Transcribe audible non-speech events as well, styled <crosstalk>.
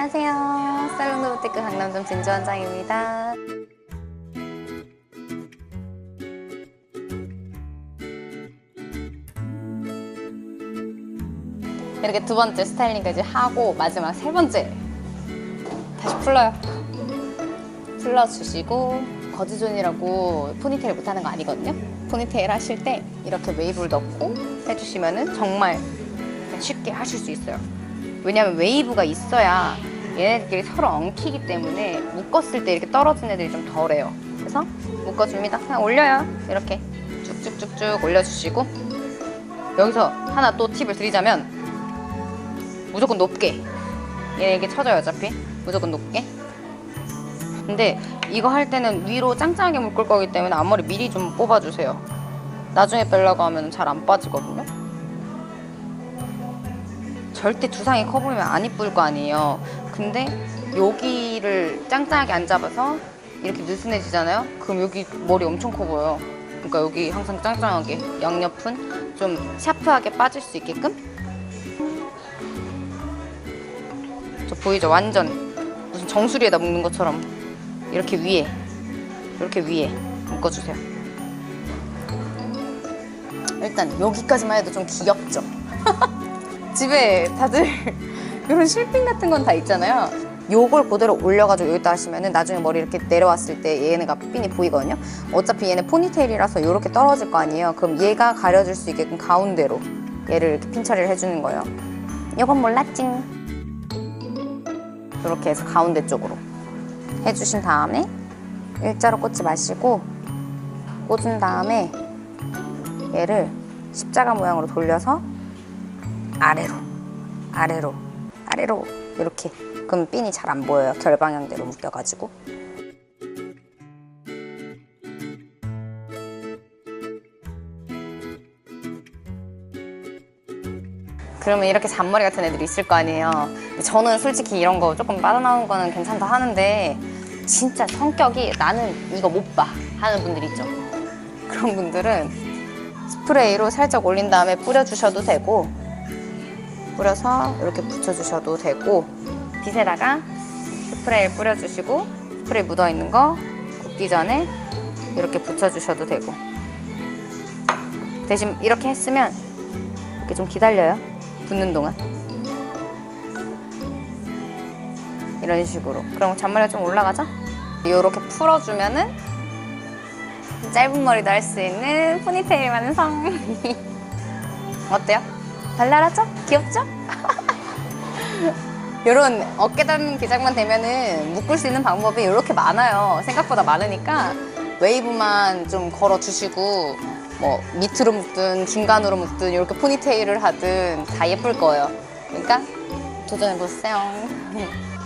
안녕하세요. 살롱 로보테크 강남점 진주 원장입니다. 이렇게 두 번째 스타일링까지 하고 마지막 세 번째 다시 풀러요. 풀러주시고 거지존이라고 포니테일 못하는 거 아니거든요. 포니테일 하실 때 이렇게 웨이브를 넣고 해주시면 은 정말 쉽게 하실 수 있어요. 왜냐면 웨이브가 있어야 얘네들끼리 서로 엉키기 때문에 묶었을 때 이렇게 떨어진 애들이 좀 덜해요. 그래서 묶어줍니다. 그냥 올려요. 이렇게 쭉쭉쭉쭉 올려주시고 여기서 하나 또 팁을 드리자면 무조건 높게 얘 이게 쳐져요 어차피 무조건 높게 근데 이거 할 때는 위로 짱짱하게 묶을 거기 때문에 앞머리 미리 좀 뽑아주세요 나중에 빼려고 하면 잘 안 빠지거든요 절대 두상이 커 보이면 안 이쁠 거 아니에요 근데 여기를 짱짱하게 안 잡아서 이렇게 느슨해지잖아요 그럼 여기 머리 엄청 커 보여요 그러니까 여기 항상 짱짱하게 양옆은 좀 샤프하게 빠질 수 있게끔 저 보이죠? 완전 무슨 정수리에다 묶는 것처럼 이렇게 위에 이렇게 위에 묶어주세요. 일단 여기까지만 해도 좀 귀엽죠? <laughs> 집에 다들 <laughs> 이런 실핀 같은 건 다 있잖아요. 요걸 그대로 올려가지고 여기다 하시면은 나중에 머리 이렇게 내려왔을 때 얘네가 핀이 보이거든요. 어차피 얘네 포니테일이라서 이렇게 떨어질 거 아니에요. 그럼 얘가 가려질 수 있게끔 가운데로 얘를 이렇게 핀 처리를 해주는 거예요. 이건 몰랐지? 이렇게 해서 가운데 쪽으로 해주신 다음에 일자로 꽂지 마시고 꽂은 다음에 얘를 십자가 모양으로 돌려서 아래로. 아래로. 아래로. 이렇게 그럼 핀이 잘 안 보여요. 결방향대로 묶여가지고. 그러면 이렇게 잔머리 같은 애들이 있을 거 아니에요. 저는 솔직히 이런 거 조금 빠져나온 거는 괜찮다 하는데 진짜 성격이 나는 이거 못 봐 하는 분들 있죠. 그런 분들은 스프레이로 살짝 올린 다음에 뿌려주셔도 되고 뿌려서 이렇게 붙여주셔도 되고 빗에다가 스프레이를 뿌려주시고 스프레이 묻어있는 거 굽기 전에 이렇게 붙여주셔도 되고 대신 이렇게 했으면 이렇게 좀 기다려요. 붙는 동안. 이런 식으로. 그럼 잔머리가 좀 올라가죠? 이렇게 풀어주면은 짧은 머리도 할 수 있는 포니테일 완성. <laughs> 어때요? 발랄하죠? 귀엽죠? 이런 어깨 닿는 기장만 되면은 묶을 수 있는 방법이 이렇게 많아요. 생각보다 많으니까 웨이브만 좀 걸어주시고 뭐 밑으로 묶든 중간으로 묶든 이렇게 포니테일을 하든 다 예쁠 거예요. 그러니까 도전해보세요. <laughs>